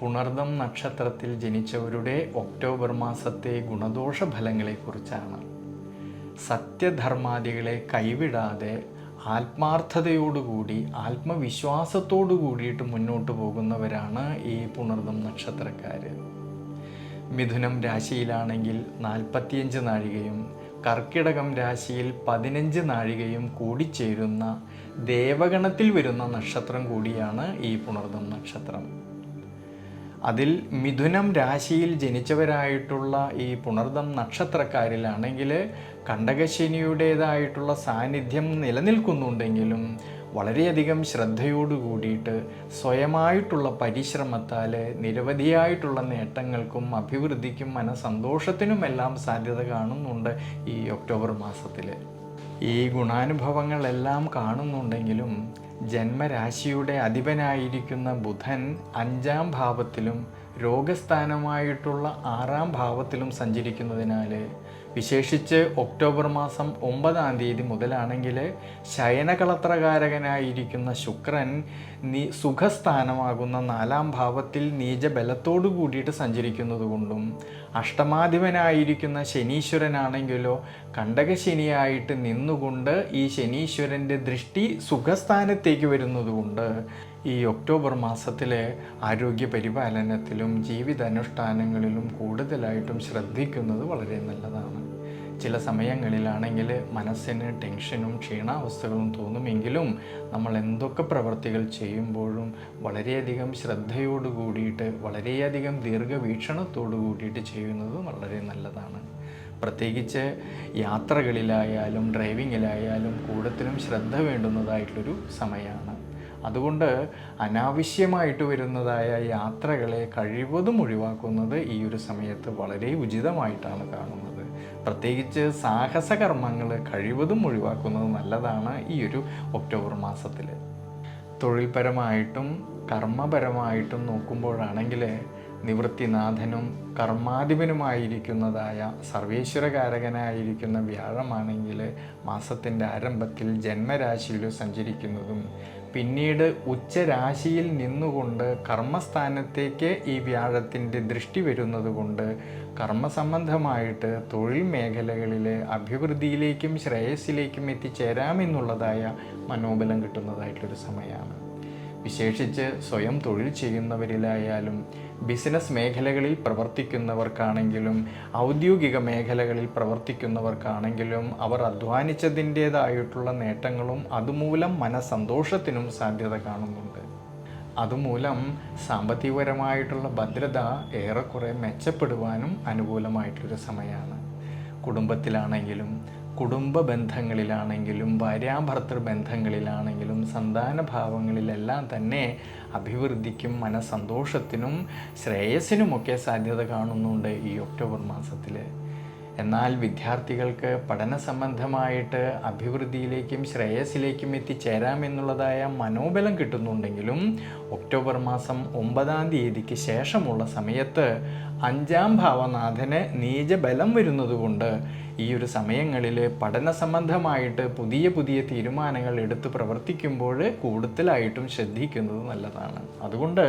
പുണർദം നക്ഷത്രത്തിൽ ജനിച്ചവരുടെ ഒക്ടോബർ മാസത്തെ ഗുണദോഷ ഫലങ്ങളെക്കുറിച്ചാണ് സത്യധർമാദികളെ കൈവിടാതെ ആത്മാർത്ഥതയോടുകൂടി ആത്മവിശ്വാസത്തോടു കൂടിയിട്ട് മുന്നോട്ട് പോകുന്നവരാണ് ഈ പുണർദം നക്ഷത്രക്കാർ മിഥുനം രാശിയിലാണെങ്കിൽ നാൽപ്പത്തിയഞ്ച് നാഴികയും കർക്കിടകം രാശിയിൽ പതിനഞ്ച് നാഴികയും കൂടിച്ചേരുന്ന ദേവഗണത്തിൽ വരുന്ന നക്ഷത്രം കൂടിയാണ് ഈ പുണർദം നക്ഷത്രം. അതിൽ മിഥുനം രാശിയിൽ ജനിച്ചവരായിട്ടുള്ള ഈ പുണർദം നക്ഷത്രക്കാരിലാണെങ്കിൽ കണ്ടകശനിയുടേതായിട്ടുള്ള സാന്നിധ്യം നിലനിൽക്കുന്നുണ്ടെങ്കിലും വളരെയധികം ശ്രദ്ധയോടു കൂടിയിട്ട് സ്വയമായിട്ടുള്ള പരിശ്രമത്താൽ നിരവധിയായിട്ടുള്ള നേട്ടങ്ങൾക്കും അഭിവൃദ്ധിക്കും മനസന്തോഷത്തിനുമെല്ലാം സാധ്യത കാണുന്നുണ്ട് ഈ ഒക്ടോബർ മാസത്തിൽ. ഈ ഗുണാനുഭവങ്ങളെല്ലാം കാണുന്നുണ്ടെങ്കിലും ജന്മരാശിയുടെ അധിപനായിരിക്കുന്ന ബുധൻ അഞ്ചാം ഭാവത്തിലും രോഗസ്ഥാനമായിട്ടുള്ള ആറാം ഭാവത്തിലും സഞ്ചരിക്കുന്നതിനാൽ വിശേഷിച്ച് ഒക്ടോബർ മാസം ഒമ്പതാം തീയതി മുതലാണെങ്കിൽ ശയനകളത്രകാരകനായിരിക്കുന്ന ശുക്രൻ നീ സുഖസ്ഥാനമാകുന്ന നാലാം ഭാവത്തിൽ നീചബലത്തോടു കൂടിയിട്ട് സഞ്ചരിക്കുന്നത് കൊണ്ടും അഷ്ടമാധിപനായിരിക്കുന്ന ശനീശ്വരനാണെങ്കിലോ കണ്ടകശനിയായിട്ട് നിന്നുകൊണ്ട് ഈ ശനീശ്വരന്റെ ദൃഷ്ടി സുഖസ്ഥാനത്തേക്ക് വരുന്നതുകൊണ്ട് ഈ ഒക്ടോബർ മാസത്തിലെ ആരോഗ്യ പരിപാലനത്തിലും ജീവിതാനുഷ്ഠാനങ്ങളിലും കൂടുതലായിട്ടും ശ്രദ്ധിക്കുന്നത് വളരെ നല്ലതാണ്. ചില സമയങ്ങളിലാണെങ്കിൽ മനസ്സിന് ടെൻഷനും ക്ഷീണാവസ്ഥകളും തോന്നുമെങ്കിലും നമ്മൾ എന്തൊക്കെ പ്രവൃത്തികൾ ചെയ്യുമ്പോഴും വളരെയധികം ശ്രദ്ധയോട് കൂടിയിട്ട് വളരെയധികം ദീർഘവീക്ഷണത്തോടു കൂടിയിട്ട് ചെയ്യുന്നത് വളരെ നല്ലതാണ്. പ്രത്യേകിച്ച് യാത്രകളിലായാലും ഡ്രൈവിങ്ങിലായാലും കൂടുതലും ശ്രദ്ധ വേണ്ടുന്നതായിട്ടൊരു സമയമാണ്. അതുകൊണ്ട് അനാവശ്യമായിട്ട് വരുന്നതായ യാത്രകളെ കഴിവതും ഒഴിവാക്കുന്നത് ഈ ഒരു സമയത്ത് വളരെ ഉചിതമായിട്ടാണ് കാണുന്നത്. പ്രത്യേകിച്ച് സാഹസകർമ്മങ്ങൾ കഴിവതും ഒഴിവാക്കുന്നത് നല്ലതാണ് ഈ ഒരു ഒക്ടോബർ മാസത്തിൽ തൊഴിൽപരമായിട്ടും കർമ്മപരമായിട്ടും നോക്കുമ്പോഴാണെങ്കിൽ നിവൃത്തിനാഥനും കർമാധിപനുമായിരിക്കുന്നതായ സർവേശ്വരകാരകനായിരിക്കുന്ന വ്യാഴമാണെങ്കിൽ മാസത്തിന്റെ ആരംഭത്തിൽ ജന്മരാശിയിൽ സഞ്ചരിക്കുന്നതും പിന്നീട് ഉച്ചരാശിയിൽ നിന്നുകൊണ്ട് കർമ്മസ്ഥാനത്തേക്ക് ഈ വ്യാഴത്തിന്റെ ദൃഷ്ടി വരുന്നത് കൊണ്ട് കർമ്മസംബന്ധമായിട്ട് തൊഴിൽ മേഖലകളിലെ അഭിവൃദ്ധിയിലേക്കും ശ്രേയസ്സിലേക്കും എത്തിച്ചേരാമെന്നുള്ളതായ മനോബലം കിട്ടുന്നതായിട്ടൊരു സമയമാണ്. വിശേഷിച്ച് സ്വയം തൊഴിൽ ചെയ്യുന്നവരിലായാലും ബിസിനസ് മേഖലകളിൽ പ്രവർത്തിക്കുന്നവർക്കാണെങ്കിലും ഔദ്യോഗിക മേഖലകളിൽ പ്രവർത്തിക്കുന്നവർക്കാണെങ്കിലും അവർ അധ്വാനിച്ചതിന്റേതായിട്ടുള്ള നേട്ടങ്ങളും അതുമൂലം മനസന്തോഷത്തിനും സാധ്യത കാണുന്നുണ്ട്. അതുമൂലം സാമ്പത്തികപരമായിട്ടുള്ള ഭദ്രത ഏറെക്കുറെ മെച്ചപ്പെടുവാനും അനുകൂലമായിട്ടൊരു സമയമാണ്. കുടുംബത്തിലാണെങ്കിലും കുടുംബ ബന്ധങ്ങളിലാണെങ്കിലും ഭാര്യാഭർത്തൃ ബന്ധങ്ങളിലാണെങ്കിലും സന്താന ഭാവങ്ങളിലെല്ലാം തന്നെ അഭിവൃദ്ധിക്കും മനസന്തോഷത്തിനും ശ്രേയസ്സിനുമൊക്കെ സാധ്യത കാണുന്നുണ്ട് ഈ ഒക്ടോബർ മാസത്തിൽ എന്നാൽ വിദ്യാർത്ഥികൾക്ക് പഠന സംബന്ധമായിട്ട് അഭിവൃദ്ധിയിലേക്കും ശ്രേയസ്സിലേക്കും എത്തിച്ചേരാമെന്നുള്ളതായ മനോബലം കിട്ടുന്നുണ്ടെങ്കിലും ഒക്ടോബർ മാസം ഒമ്പതാം തീയതിക്ക് ശേഷമുള്ള സമയത്ത് അഞ്ചാം ഭാവനാഥന് നീചബലം വരുന്നതുകൊണ്ട് ഈ ഒരു സമയങ്ങളിൽ പഠന സംബന്ധമായിട്ട് പുതിയ പുതിയ തീരുമാനങ്ങൾ എടുത്ത് പ്രവർത്തിക്കുമ്പോൾ കൂടുതലായിട്ടും ശ്രദ്ധിക്കുന്നത് നല്ലതാണ്. അതുകൊണ്ട്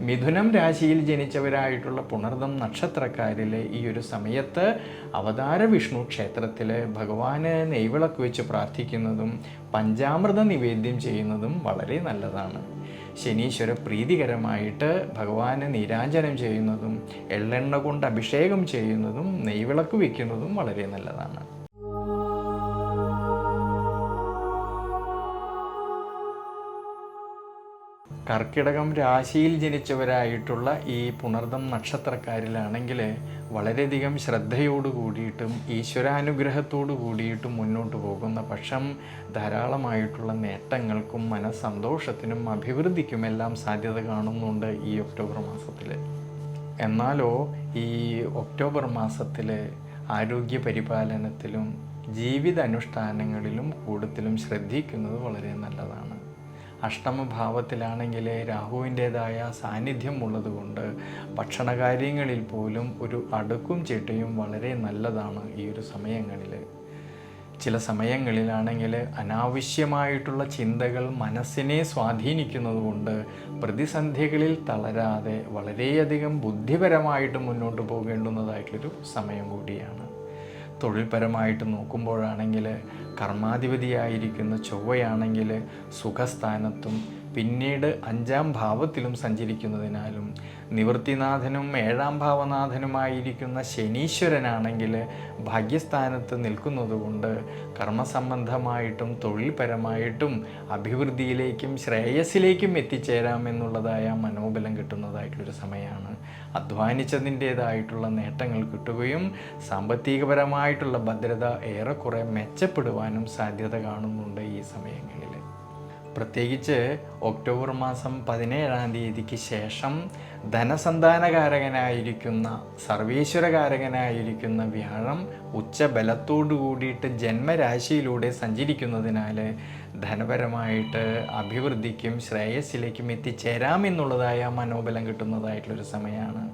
മിഥുനം രാശിയിൽ ജനിച്ചവരായിട്ടുള്ള പുണർദം നക്ഷത്രക്കാരിലെ ഈ ഒരു സമയത്ത് അവതാര വിഷ്ണു ക്ഷേത്രത്തിൽ ഭഗവാന് നെയ്വിളക്ക് വെച്ച് പ്രാർത്ഥിക്കുന്നതും പഞ്ചാമൃത നിവേദ്യം ചെയ്യുന്നതും വളരെ നല്ലതാണ്. ശനീശ്വര പ്രീതികരമായിട്ട് ഭഗവാന് നീരാഞ്ജനം ചെയ്യുന്നതും എള്ളെണ്ണ കൊണ്ട് അഭിഷേകം ചെയ്യുന്നതും നെയ്വിളക്ക് വയ്ക്കുന്നതും വളരെ നല്ലതാണ്. കർക്കിടകം രാശിയിൽ ജനിച്ചവരായിട്ടുള്ള ഈ പുണർദം നക്ഷത്രക്കാരിലാണെങ്കിൽ വളരെയധികം ശ്രദ്ധയോടു കൂടിയിട്ടും ഈശ്വരാനുഗ്രഹത്തോടു കൂടിയിട്ടും മുന്നോട്ട് പോകുന്ന പക്ഷം ധാരാളമായിട്ടുള്ള നേട്ടങ്ങൾക്കും മനസ്സന്തോഷത്തിനും അഭിവൃദ്ധിക്കുമെല്ലാം സാധ്യത കാണുന്നുണ്ട് ഈ ഒക്ടോബർ മാസത്തിൽ. എന്നാലോ ഈ ഒക്ടോബർ മാസത്തിൽ ആരോഗ്യ പരിപാലനത്തിലും ജീവിത അനുഷ്ഠാനങ്ങളിലും കൂടുതലും ശ്രദ്ധിക്കുന്നത് വളരെ നല്ലതാണ്. അഷ്ടമഭാവത്തിലാണെങ്കിൽ രാഹുവിന്റേതായ സാന്നിധ്യം ഉള്ളതുകൊണ്ട് ഭക്ഷണകാര്യങ്ങളിൽ പോലും ഒരു അടുക്കും ചിട്ടയും വളരെ നല്ലതാണ് ഈ ഒരു സമയങ്ങളിൽ. ചില സമയങ്ങളിലാണെങ്കിൽ അനാവശ്യമായിട്ടുള്ള ചിന്തകൾ മനസ്സിനെ സ്വാധീനിക്കുന്നതുകൊണ്ട് പ്രതിസന്ധികളിൽ തളരാതെ വളരെയധികം ബുദ്ധിപരമായിട്ട് മുന്നോട്ട് പോകേണ്ടുന്നതായിട്ടുള്ളൊരു സമയം കൂടിയാണ്. തൊഴിൽപരമായിട്ട് നോക്കുമ്പോഴാണെങ്കിൽ കർമാധിപതിയായിരിക്കുന്ന ചൊവ്വയാണെങ്കിൽ സുഖസ്ഥാനത്തും പിന്നീട് അഞ്ചാം ഭാവത്തിലും സഞ്ചരിക്കുന്നതിനാലും നിവൃത്തിനാഥനും ഏഴാം ഭാവനാഥനുമായിരിക്കുന്ന ശനീശ്വരനാണെങ്കിൽ ഭാഗ്യസ്ഥാനത്ത് നിൽക്കുന്നതുകൊണ്ട് കർമ്മസംബന്ധമായിട്ടും തൊഴിൽപരമായിട്ടും അഭിവൃദ്ധിയിലേക്കും ശ്രേയസ്സിലേക്കും എത്തിച്ചേരാമെന്നുള്ളതായ മനോബലം കിട്ടുന്നതായിട്ടുള്ളൊരു സമയമാണ്. അധ്വാനിച്ചതിന്റേതായിട്ടുള്ള നേട്ടങ്ങൾ കിട്ടുകയും സാമ്പത്തികപരമായിട്ടുള്ള ഭദ്രത ഏറെക്കുറെ മെച്ചപ്പെടുവാനും സാധ്യത കാണുന്നുണ്ട് ഈ സമയങ്ങളിൽ. പ്രത്യേകിച്ച് ഒക്ടോബർ മാസം പതിനേഴാം തീയതിക്ക് ശേഷം ധനസന്താനകാരകനായിരിക്കുന്ന സർവീശ്വരകാരകനായിരിക്കുന്ന വ്യാഴം ഉച്ചബലത്തോടു കൂടിയിട്ട് ജന്മരാശിയിലൂടെ സഞ്ചരിക്കുന്നതിനാൽ ധനപരമായിട്ട് അഭിവൃദ്ധിക്കും ശ്രേയസ്സിലേക്കും എത്തിച്ചേരാമെന്നുള്ളതായ മനോബലം കിട്ടുന്നതായിട്ടുള്ളൊരു സമയമാണ്.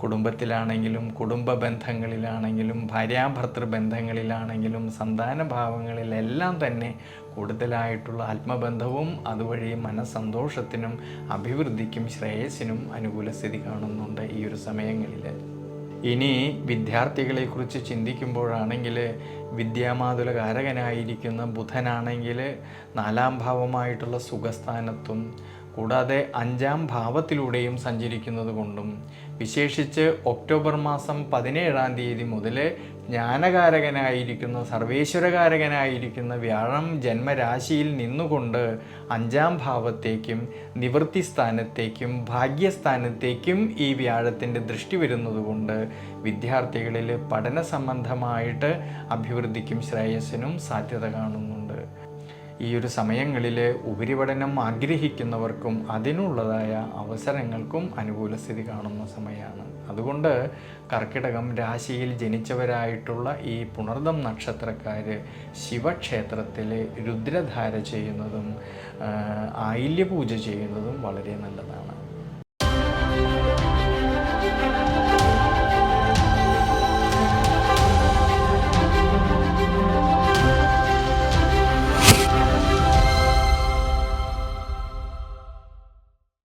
കുടുംബത്തിലാണെങ്കിലും കുടുംബ ബന്ധങ്ങളിലാണെങ്കിലും ഭാര്യാഭർത്തൃ ബന്ധങ്ങളിലാണെങ്കിലും സന്താന ഭാവങ്ങളിലെല്ലാം തന്നെ കൂടുതലായിട്ടുള്ള ആത്മബന്ധവും അതുവഴി മനസ്സന്തോഷത്തിനും അഭിവൃദ്ധിക്കും ശ്രേയസ്സിനും അനുകൂല സ്ഥിതി കാണുന്നുണ്ട് ഈ ഒരു സമയങ്ങളിൽ ഇനി വിദ്യാർത്ഥികളെക്കുറിച്ച് ചിന്തിക്കുമ്പോഴാണെങ്കിൽ വിദ്യാമാതുലകാരകനായിരിക്കുന്ന ബുധനാണെങ്കിൽ നാലാം ഭാവമായിട്ടുള്ള സുഖസ്ഥാനത്തും കൂടാതെ അഞ്ചാം ഭാവത്തിലൂടെയും സഞ്ചരിക്കുന്നത് കൊണ്ടും വിശേഷിച്ച് ഒക്ടോബർ മാസം പതിനേഴാം തീയതി മുതൽ ജ്ഞാനകാരകനായിരിക്കുന്ന സർവേശ്വരകാരകനായിരിക്കുന്ന വ്യാഴം ജന്മരാശിയിൽ നിന്നുകൊണ്ട് അഞ്ചാം ഭാവത്തേക്കും നിവൃത്തി സ്ഥാനത്തേക്കും ഭാഗ്യസ്ഥാനത്തേക്കും ഈ വ്യാഴത്തിന്റെ ദൃഷ്ടി വരുന്നതുകൊണ്ട് വിദ്യാർത്ഥികളിൽ പഠന സംബന്ധമായിട്ട് അഭിവൃദ്ധിക്കും ശ്രേയസ്സിനും സാധ്യത കാണുന്നുണ്ട്. ഈ ഒരു സമയങ്ങളിൽ ഉപരിപഠനം ആഗ്രഹിക്കുന്നവർക്കും അതിനുള്ളതായ അവസരങ്ങൾക്കും അനുകൂല സ്ഥിതി കാണുന്ന സമയമാണ് അതുകൊണ്ട് കർക്കിടകം രാശിയിൽ ജനിച്ചവരായിട്ടുള്ള ഈ പുണർദം നക്ഷത്രക്കാർ ശിവക്ഷേത്രത്തിൽ രുദ്രധാര ചെയ്യുന്നതും ആയില്യപൂജ ചെയ്യുന്നതും വളരെ നല്ലതാണ്.